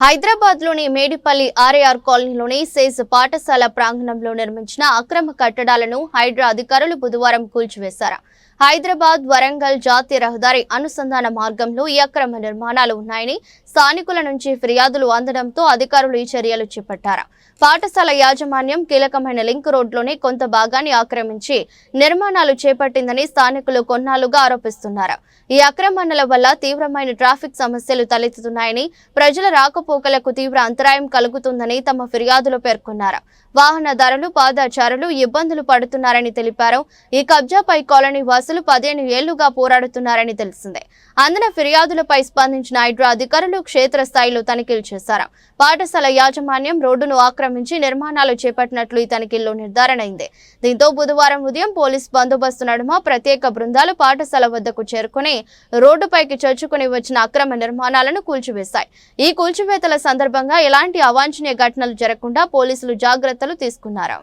హైదరాబాద్లోని మేడిపల్లి ఆర్ఏఆర్ కాలనీలోని సేజ్ పాఠశాల ప్రాంగణంలో నిర్మించిన అక్రమ కట్టడాలను హైడ్రా అధికారులు బుధవారం కూల్చివేశారు. హైదరాబాద్ వరంగల్ జాతీయ రహదారి అనుసంధాన మార్గంలో ఈ అక్రమ నిర్మాణాలు ఉన్నాయని స్థానికుల నుంచి ఫిర్యాదులు అందడంతో అధికారులు ఈ చర్యలు చేపట్టారు. పాఠశాల యాజమాన్యం కీలకమైన లింక్ రోడ్లోని కొంత భాగాన్ని ఆక్రమించి నిర్మాణాలు చేపట్టిందని స్థానికులు కొన్నాళ్ళుగా ఆరోపిస్తున్నారు. ఈ ఆక్రమణల వల్ల తీవ్రమైన ట్రాఫిక్ సమస్యలు తలెత్తుతున్నాయని ప్రజల రాకపోకలకు తీవ్ర అంతరాయం కలుగుతుందని తమ ఫిర్యాదులో పేర్కొన్నారు. వాహనదారులు పాదచారులు ఇబ్బందులు పడుతున్నారని తెలిపారు. ఈ కబ్జాపై కాలనీ వాసులు పదిహేను ఏళ్ళుగా పోరాడుతున్నారని తెలిసిందే. అందిన ఫిర్యాదులపై స్పందించిన హైడ్రా అధికారులు క్షేత్రస్థాయిలో తనిఖీలు చేశారు. పాఠశాల యాజమాన్యం రోడ్డును ఆక్రమించి నిర్మాణాలు చేపట్టినట్లు ఈ తనిఖీల్లో నిర్ధారణ అయింది. దీంతో బుధవారం ఉదయం పోలీస్ బందోబస్తు నడుమ ప్రత్యేక బృందాలు పాఠశాల వద్దకు చేరుకుని రోడ్డుపైకి చొచ్చుకుని వచ్చిన అక్రమ నిర్మాణాలను కూల్చివేశాయి. ఈ కూల్చివేతల సందర్భంగా ఎలాంటి అవాంఛనీయ ఘటనలు జరగకుండా పోలీసులు జాగ్రత్తలు తీసుకున్నారు.